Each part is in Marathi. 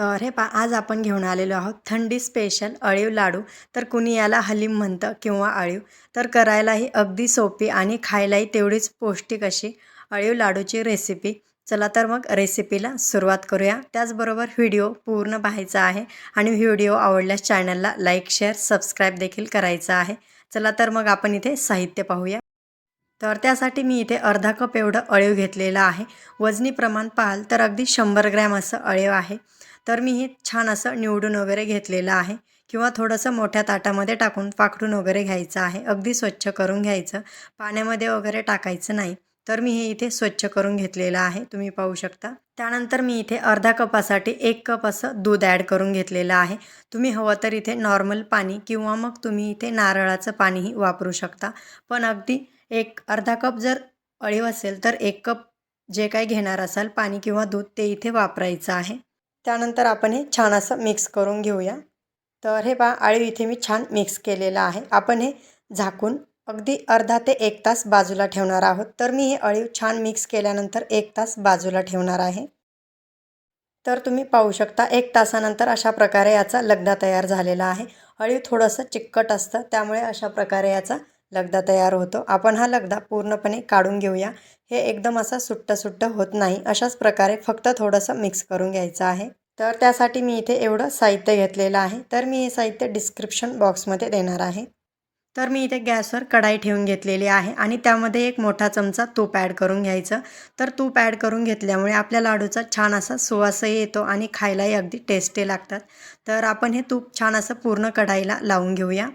तर हे पा आज आपण घेऊन आलेलो आहोत थंडी स्पेशल अळीव लाडू. तर कुणी याला हलीम म्हणतं किंवा अळीव? तर करायलाही अगदी सोपी आणि खायलाही तेवढीच पौष्टिक अशी अळीव लाडूची रेसिपी चला तर मग रेसिपीला सुरुवात करूया. त्याचबरोबर व्हिडिओ पूर्ण पाहायचा आहे आणि व्हिडिओ आवडल्यास चॅनलला लाईक शेअर सबस्क्राईब देखील करायचं आहे. चला तर मग आपण इथे साहित्य पाहूया. तर त्यासाठी मी इथे अर्धा कप एवढं अळीव घेतलेलं आहे. वजनी प्रमाण पाहाल तर अगदी शंभर ग्रॅम असं अळीव आहे. तर मी हे छान असं निवडून वगैरे घेतलेलं आहे. किंवा थोडंसं मोठ्या ताटामध्ये टाकून पाखडून वगैरे घ्यायचं आहे. अगदी स्वच्छ करून घ्यायचं. पाण्यामध्ये वगैरे टाकायचं नाही. तर मी हे इथे स्वच्छ करून घेतलेलं आहे. तुम्ही पाहू शकता. त्यानंतर मी इथे अर्धा कपासाठी एक कप असं दूध ॲड करून घेतलेलं आहे. तुम्ही हवं तर इथे नॉर्मल पाणी किंवा मग तुम्ही इथे नारळाचं पाणीही वापरू शकता. पण अगदी एक अर्धा कप जर अळीव असेल तर एक कप जे काही घेणार असाल पाणी किंवा दूध ते इथे वापरायचं आहे. त्यानंतर आपण हे छान असं मिक्स करून घेऊया. तर हे पहा अळीव इथे मी छान मिक्स केलेलं आहे. आपण हे झाकून अगदी अर्धा ते एक तास बाजूला ठेवणार आहोत. तर मी हे अळीव छान मिक्स केल्यानंतर एक तास बाजूला ठेवणार आहे. तर तुम्ही पाहू शकता एक तासानंतर अशा प्रकारे याचा लगदा तयार झालेला आहे. अळीव थोडंसं चिकट असतं त्यामुळे अशा प्रकारे याचा लगदा तयार होतो. आपण हा लगदा पूर्णपणे काढून घेऊया. हे एकदम असं सुट्ट सुट्ट होत नाही. अशाच प्रकारे फक्त थोडंसं मिक्स करून घ्यायचं आहे. तर त्यासाठी मी इथे एवढं साहित्य घेतलेलं आहे. तर मी हे साहित्य डिस्क्रिप्शन बॉक्समध्ये देणार आहे. तर मी इथे गॅसवर कढाई ठेवून घेतलेली आहे आणि त्यामध्ये एक मोठा चमचा तूप ॲड करून घ्यायचं. तर तूप ॲड करून घेतल्यामुळे आपल्या लाडूचा छान असा सुवासही येतो आणि खायलाही अगदी टेस्टी लागतात. तर आपण हे तूप छान असं पूर्ण कढाईला लावून घेऊया.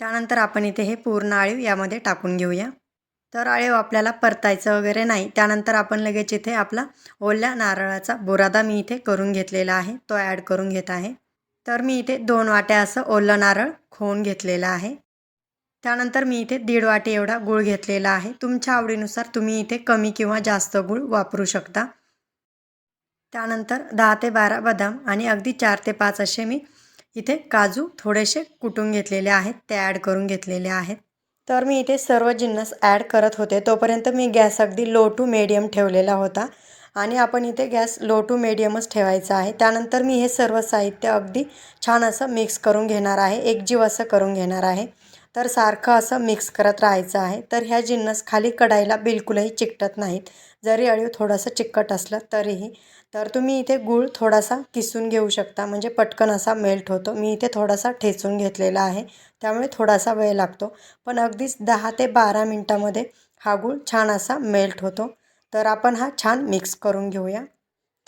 त्यानंतर आपण इथे हे पूर्ण आळीव यामध्ये टाकून घेऊया. तर आळीव आपल्याला परतायचं वगैरे नाही. त्यानंतर आपण लगेच इथे आपला ओल्या नारळाचा बुरादा मी इथे करून घेतलेला आहे. तो ॲड करून घेत आहे. तर मी इथे दोन वाट्या असं ओलं नारळ खोवून घेतलेलं आहे. त्यानंतर मी इथे दीड वाटी एवढा गूळ घेतलेला आहे. तुमच्या आवडीनुसार तुम्ही इथे कमी किंवा जास्त गूळ वापरू शकता. त्यानंतर दहा ते बारा बदाम आणि अगदी चार ते पाच असे मी इथे काजू थोडेसे कुटून घेतलेले आहेत ते ॲड करून घेतलेले आहेत. तर मी इथे सर्व जिन्नस ॲड करत होते. तोपर्यंत मी गॅस अगदी लो टू मेडियम ठेवलेला होता. आणि आपण इथे गॅस लो टू मेडियमच ठेवायचा आहे. त्यानंतर मी हे सर्व साहित्य अगदी छान असं मिक्स करून घेणार आहे. एकजीव असं करून घेणार आहे. तर सारखं असं मिक्स करत राहायचं आहे. तर ह्या जिन्नस खाली कढाईला बिलकुलही चिकटत नाहीत. जरी अळीव थोडंसं चिकट असलं तरीही. तर तुम्ही इथे गूळ थोडासा किसून घेऊ शकता. म्हणजे पटकन असा मेल्ट होतो. मी इथे थोडासा ठेचून घेतलेला आहे. त्यामुळे थोडासा वेळ लागतो. पण अगदीच दहा ते बारा मिनटामध्ये हा गूळ छान असा मेल्ट होतो. तर आपण हा छान मिक्स करून घेऊया.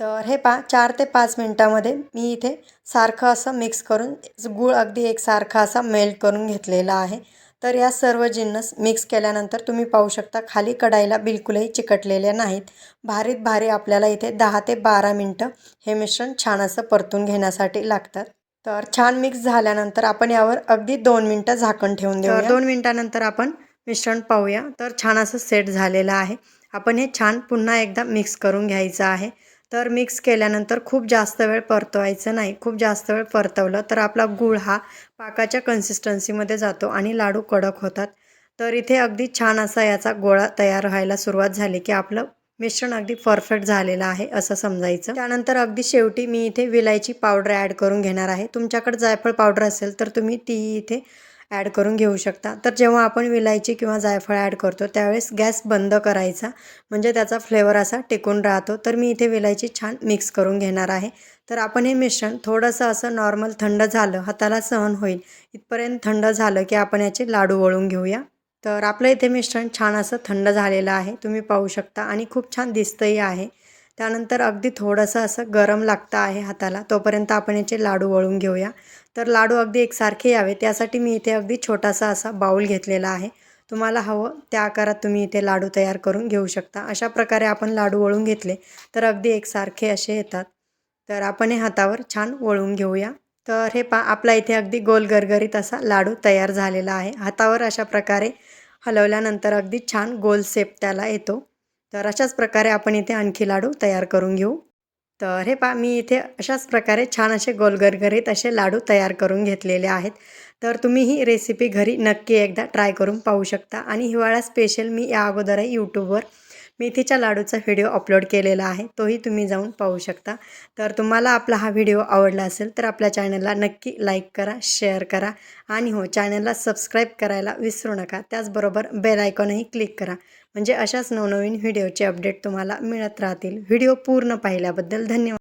तर हे पा चार ते पाच मिनटामध्ये मी इथे सारखं असं मिक्स करून गूळ अगदी एकसारखा असा मेल्ट करून घेतलेला आहे. तर या सर्व जिन्नस मिक्स केल्यानंतर तुम्ही पाहू शकता खाली कढाईला बिलकुलही चिकटलेले नाहीत. भारीत भारी आपल्याला इथे दहा ते बारा मिनटं हे मिश्रण छान असं परतून घेण्यासाठी लागतात. तर छान मिक्स झाल्यानंतर आपण यावर अगदी दोन मिनटं झाकण ठेवून देऊ दोन मिनटानंतर आपण मिश्रण पाहूया. तर छान असं सेट झालेलं आहे. आपण हे छान पुन्हा एकदा मिक्स करून घ्यायचं आहे. तर मिक्स केल्यानंतर खूप जास्त वेळ परतवायचं नाही. खूप जास्त वेळ परतवलं तर आपला गूळ हा पाकाच्या कन्सिस्टन्सीमध्ये जातो आणि लाडू कडक होतात. तर इथे अगदी छान असा याचा गोळा तयार व्हायला सुरुवात झाली की आपलं मिश्रण अगदी परफेक्ट झालेलं आहे असं समजायचं. त्यानंतर अगदी शेवटी मी इथे विलायची पावडर ॲड करून घेणार आहे. तुमच्याकडे जायफळ पावडर असेल तर तुम्ही ती इथे ॲड करून घेऊ शकता. तर जेव्हा आपण विलायची किंवा जायफळ ॲड करतो त्यावेळेस गॅस बंद करायचा. म्हणजे त्याचा फ्लेवर असा टिकून राहतो. तर मी इथे विलायची छान मिक्स करून घेणार आहे. तर आपण हे मिश्रण थोडंसं असं नॉर्मल थंड झालं हाताला सहन होईल. इथपर्यंत थंड झालं की आपण याचे लाडू वळून घेऊया. तर आपलं इथे मिश्रण छान असं थंड झालेलं आहे. तुम्ही पाहू शकता आणि खूप छान दिसतंही आहे. त्यानंतर अगदी थोडंसं असं गरम लागतं आहे हाताला तोपर्यंत आपण याचे लाडू वळून घेऊया. तर लाडू अगदी एकसारखे यावे त्यासाठी मी इथे अगदी छोटासा असा बाऊल घेतलेला आहे. तुम्हाला हवं त्या आकारात तुम्ही इथे लाडू तयार करून घेऊ शकता. अशा प्रकारे आपण लाडू वळून घेतले तर अगदी एकसारखे असे येतात. तर आपण हे हातावर छान वळून घेऊया. तर हे पा आपला इथे अगदी गोल गरगरीत असा लाडू तयार झालेला आहे. हातावर अशा प्रकारे हलवल्यानंतर अगदी छान गोल सेप त्याला येतो. तर अशाच प्रकारे आपण इथे आणखी लाडू तयार करून घेऊ. तर हे पा मी इथे अशाच प्रकारे छान असे गोलगरगरीत असे लाडू तयार करून घेतलेले आहेत. तर तुम्ही ही रेसिपी घरी नक्की एकदा ट्राय करून पाहू शकता. आणि हिवाळा स्पेशल मी या अगोदरही यूट्यूबवर मेथीच्या लाडूचा व्हिडिओ अपलोड केलेला आहे. तोही तुम्ही जाऊन पाहू शकता. तर तुम्हाला आपला हा व्हिडिओ आवडला असेल तर आपल्या चॅनलला नक्की लाईक करा शेअर करा आणि हो चॅनलला सबस्क्राईब करायला विसरू नका. त्याचबरोबर बेल आयकॉनही क्लिक करा. म्हणजे अशाच नवनवीन व्हिडिओचे अपडेट तुम्हाला मिळत राहतील. व्हिडिओ पूर्ण पाहिल्याबद्दल धन्यवाद.